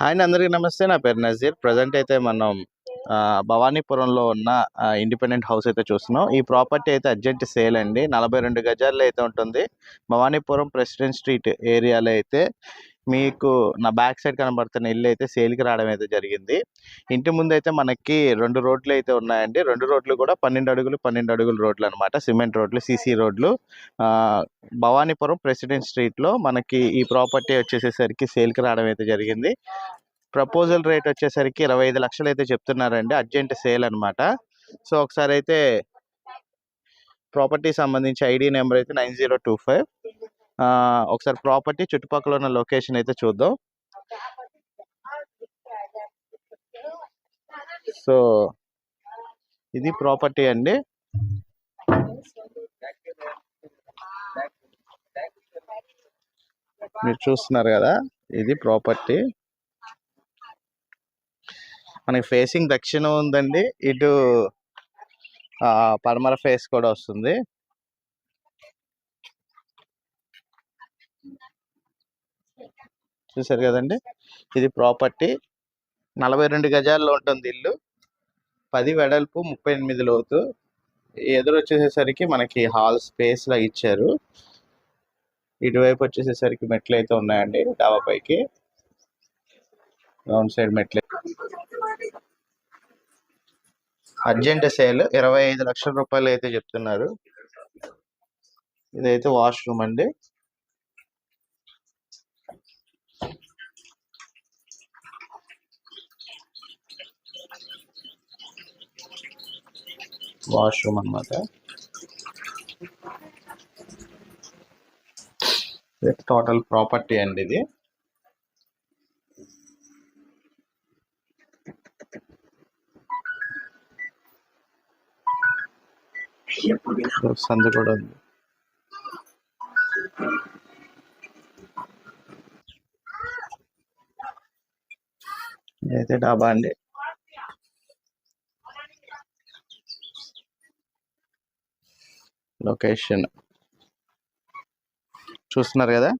Hi అందరికీ నమస్తే. నా పేరు నజీర్. ప్రజెంట్ అయితే మనం భవానీపురంలో ఉన్న ఇండిపెండెంట్ హౌస్ అయితే చూస్తున్నాం. ఈ ప్రాపర్టీ అయితే అర్జెంట్ సేల్ అండి. నలభై రెండు గజాల్లో అయితే ఉంటుంది. భవానీపురం ప్రెసిడెంట్ స్ట్రీట్ ఏరియాలో అయితే మీకు నా బ్యాక్ సైడ్ కనబడుతున్న ఇల్లు అయితే సేల్కి రావడం అయితే జరిగింది. ఇంటి ముందు అయితే మనకి రెండు రోడ్లు అయితే ఉన్నాయండి. రెండు రోడ్లు కూడా పన్నెండు అడుగులు పన్నెండు అడుగులు రోడ్లు అనమాట సిమెంట్ రోడ్లు సీసీ రోడ్లు. భవానీపురం ప్రెసిడెంట్ స్ట్రీట్లో మనకి ఈ ప్రాపర్టీ వచ్చేసేసరికి సేల్కి రావడం అయితే జరిగింది. ప్రపోజల్ రేట్ వచ్చేసరికి ఇరవై ఐదు లక్షలు అయితే చెప్తున్నారండి. అర్జెంట్ సేల్ అనమాట సో ఒకసారి అయితే ప్రాపర్టీ సంబంధించి ఐడి నెంబర్ అయితే నైన్ జీరో టూ ఫైవ్. ఒకసారి ప్రాపర్టీ చుట్టుపక్కల ఉన్న లొకేషన్ అయితే చూద్దాం. సో ఇది ప్రాపర్టీ అండి. మీరు చూస్తున్నారు కదా ఇది ప్రాపర్టీ. మనకి ఫేసింగ్ దక్షిణం ఉందండి. ఇటు పడమర ఫేస్ కూడా వస్తుంది. చూసారు కదండి. ఇది ప్రాపర్టీ. నలభై రెండు గజాల్లో ఉంటుంది ఇల్లు. పది వెడల్పు ముప్పై ఎనిమిది లోతు. ఎదురు వచ్చేసేసరికి మనకి హాల్ స్పేస్ లా ఇచ్చారు. ఇటువైపు వచ్చేసేసరికి మెట్లు అయితే ఉన్నాయండి డాబా పైకి. రౌండ్ సైడ్ మెట్లు. అర్జెంట్ సేల్ ఇరవై ఐదు లక్షల రూపాయలు అయితే చెప్తున్నారు. ఇదైతే వాష్రూమ్ అండి. వాష్రూమ్ అన్నమాట. టోటల్ ప్రాపర్టీ అండి ఇది. సందు కూడా ఉంది. అయితే డాబా అండి. లొకేషన్. చూస్తున్నారు కదా?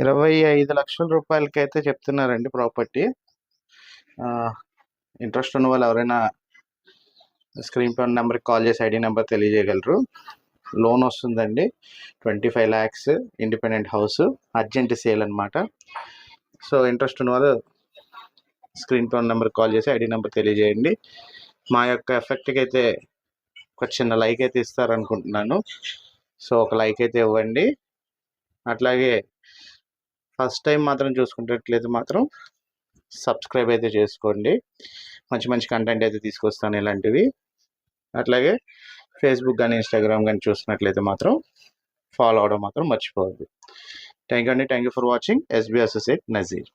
ఇరవై ఐదు లక్షల రూపాయలకి అయితే చెప్తున్నారండి ప్రాపర్టీ. ఇంట్రెస్ట్ ఉన్న వాళ్ళు ఎవరైనా స్క్రీన్ పై నెంబర్కి కాల్ చేసి ఐడి నెంబర్ తెలియజేయగలరు. లోన్ వస్తుందండి. Twenty five lakhs independent house. Urgent sale అనమాట సో ఇంట్రెస్ట్ ఉన్న వాళ్ళు స్క్రీన్ టోన్ నెంబర్కి కాల్ చేసి ఐడి నెంబర్ తెలియజేయండి. మా యొక్క ఎఫెక్ట్కి అయితే ఒక చిన్న లైక్ అయితే ఇస్తారనుకుంటున్నాను. సో ఒక లైక్ అయితే ఇవ్వండి. అట్లాగే ఫస్ట్ టైం మాత్రం చూసుకున్నట్లయితే మాత్రం సబ్స్క్రైబ్ అయితే చేసుకోండి. మంచి మంచి కంటెంట్ అయితే తీసుకొస్తాను ఇలాంటివి. అట్లాగే ఫేస్బుక్ కానీ ఇన్స్టాగ్రామ్ కానీ చూసినట్లయితే మాత్రం ఫాలో అవడం మాత్రం మర్చిపోవద్దు. థ్యాంక్ యూ అండి. Thank you for watching. SB associate Nazeer.